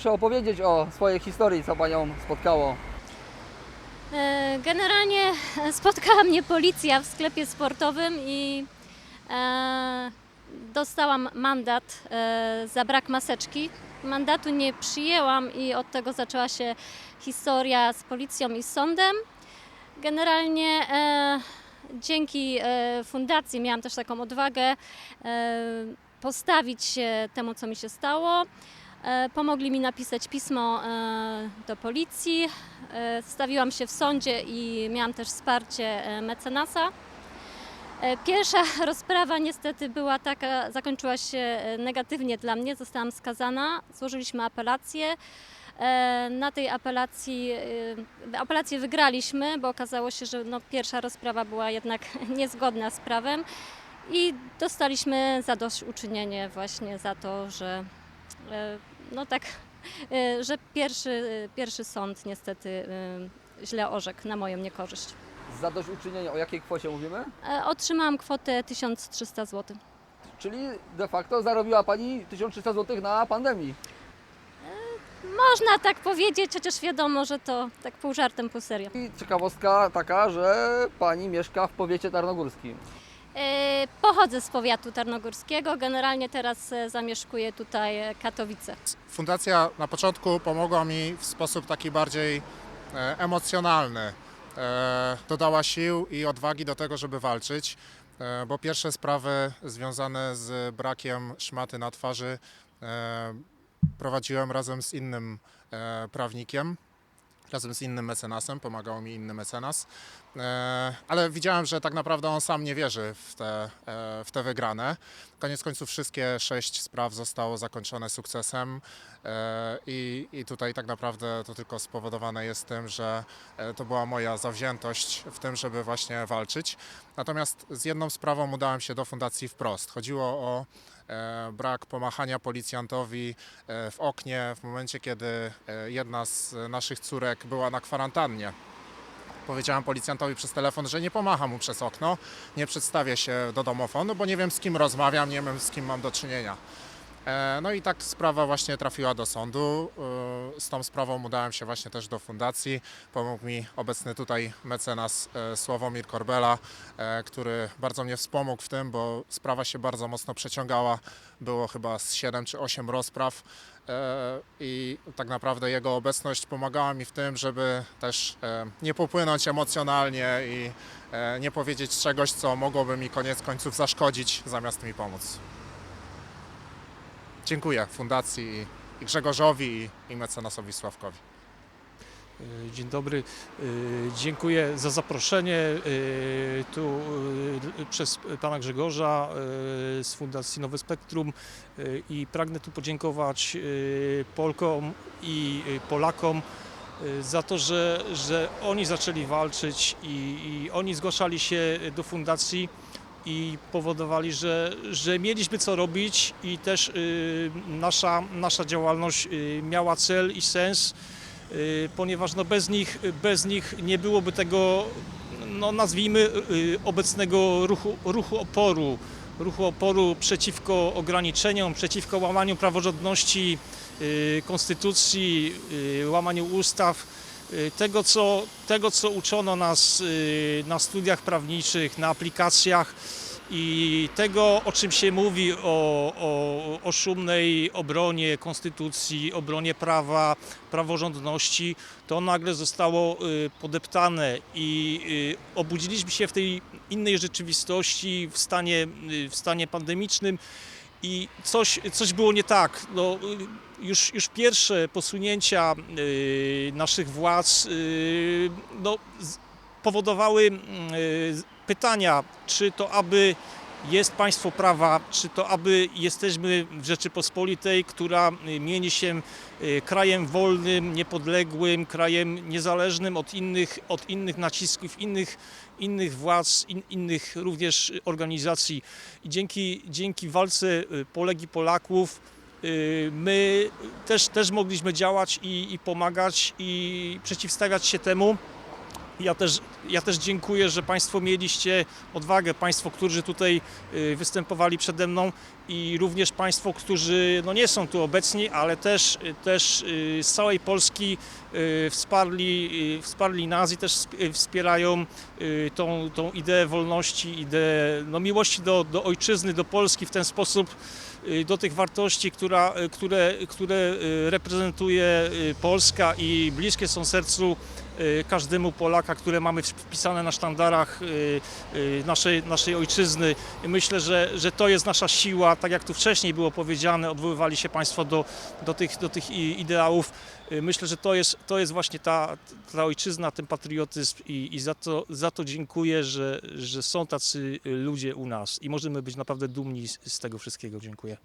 Proszę opowiedzieć o swojej historii, co Panią spotkało. E, Generalnie spotkała mnie policja w sklepie sportowym i e, dostałam mandat e, za brak maseczki. Mandatu nie przyjęłam i od tego zaczęła się historia z policją i sądem. Generalnie dzięki fundacji miałam też taką odwagę postawić się temu, co mi się stało. E, Pomogli mi napisać pismo e, do policji. E, Stawiłam się w sądzie i miałam też wsparcie mecenasa. Pierwsza rozprawa niestety była taka, zakończyła się negatywnie dla mnie, zostałam skazana. Złożyliśmy apelację. Na tej apelacji, apelację wygraliśmy, bo okazało się, że no, pierwsza rozprawa była jednak niezgodna z prawem i dostaliśmy zadośćuczynienie właśnie za to, że no tak, e, że pierwszy, pierwszy sąd niestety e, źle orzekł na moją niekorzyść. Zadośćuczynienie, o jakiej kwocie mówimy? E, Otrzymałam kwotę 1300 zł. Czyli de facto zarobiła Pani 1300 zł na pandemii. Można tak powiedzieć, chociaż wiadomo, że to tak pół żartem, pół serio. I ciekawostka taka, że Pani mieszka w powiecie tarnogórskim. E, Pochodzę z powiatu tarnogórskiego, generalnie teraz e, zamieszkuję tutaj e, Katowice. Fundacja na początku pomogła mi w sposób taki bardziej emocjonalny. Dodała sił i odwagi do tego, żeby walczyć, bo pierwsze sprawy związane z brakiem szmaty na twarzy prowadziłem razem z innym prawnikiem, razem z innym mecenasem, pomagał mi inny mecenas, E, ale widziałem, że tak naprawdę on sam nie wierzy w te, e, w te wygrane. Koniec końców wszystkie sześć spraw zostało zakończone sukcesem e, i, i tutaj tak naprawdę to tylko spowodowane jest tym, że to była moja zawziętość w tym, żeby właśnie walczyć. Natomiast z jedną sprawą udałem się do fundacji wprost. Chodziło o brak pomachania policjantowi e, w oknie w momencie, kiedy e, jedna z naszych córek była na kwarantannie. Powiedziałem policjantowi przez telefon, że nie pomacham mu przez okno, nie przedstawię się do domofonu, bo nie wiem z kim rozmawiam, nie wiem z kim mam do czynienia. E, No i tak sprawa właśnie trafiła do sądu. E, Z tą sprawą udałem się właśnie też do fundacji. Pomógł mi obecny tutaj mecenas e, Sławomir Korbela, który bardzo mnie wspomógł w tym, bo sprawa się bardzo mocno przeciągała. Było chyba z 7 czy 8 rozpraw i tak naprawdę jego obecność pomagała mi w tym, żeby też nie popłynąć emocjonalnie i nie powiedzieć czegoś, co mogłoby mi koniec końców zaszkodzić, zamiast mi pomóc. Dziękuję Fundacji i- Grzegorzowi i, mecenasowi Sławkowi. E, Dzień dobry. E, Dziękuję za zaproszenie e, tu przez pana Grzegorza z Fundacji Nowe Spektrum i pragnę tu podziękować Polkom i Polakom za to, że, że oni zaczęli walczyć i, i oni zgłaszali się do fundacji i powodowali, że, że mieliśmy co robić i też y, nasza, nasza działalność y, miała cel i sens, y, ponieważ no bez, nich, bez nich nie byłoby tego, no nazwijmy, obecnego ruchu, ruchu oporu, ruchu oporu przeciwko ograniczeniom, przeciwko łamaniu praworządności, konstytucji, łamaniu ustaw, tego co, tego, co uczono nas y, na studiach prawniczych, na aplikacjach i tego, o czym się mówi, o, o, o szumnej obronie konstytucji, obronie prawa, praworządności, to nagle zostało y, podeptane i y, obudziliśmy się w tej innej rzeczywistości, w stanie, y, w stanie pandemicznym i coś, coś było nie tak. No, już, już pierwsze posunięcia y, naszych władz y, no, powodowały y, pytania, czy to aby jest państwo prawa, czy to aby jesteśmy w Rzeczypospolitej, która y, mieni się y, krajem wolnym, niepodległym, krajem niezależnym od innych, od innych nacisków, innych, innych władz, in, innych również organizacji. I dzięki, dzięki walce y, Polek i Polaków my też, też mogliśmy działać i, i pomagać i przeciwstawiać się temu. Ja też, ja też dziękuję, że Państwo mieliście odwagę, Państwo, którzy tutaj y, występowali przede mną i również Państwo, którzy no nie są tu obecni, ale też, y, też y, z całej Polski wsparli, wsparli nas i też sp- wspierają tą, tą ideę wolności, ideę no, miłości do, do ojczyzny, do Polski w ten sposób, do tych wartości, która, które, które reprezentuje Polska i bliskie są sercu każdemu Polaka, które mamy wpisane na sztandarach y, y, naszej, naszej ojczyzny. Myślę, że, że to jest nasza siła, tak jak tu wcześniej było powiedziane, odwoływali się Państwo do, do, tych, do tych ideałów. Y, Myślę, że to jest, to jest właśnie ta, ta ojczyzna, ten patriotyzm i, i za, to, za to dziękuję, że, że są tacy ludzie u nas i możemy być naprawdę dumni z, z tego wszystkiego. Dziękuję.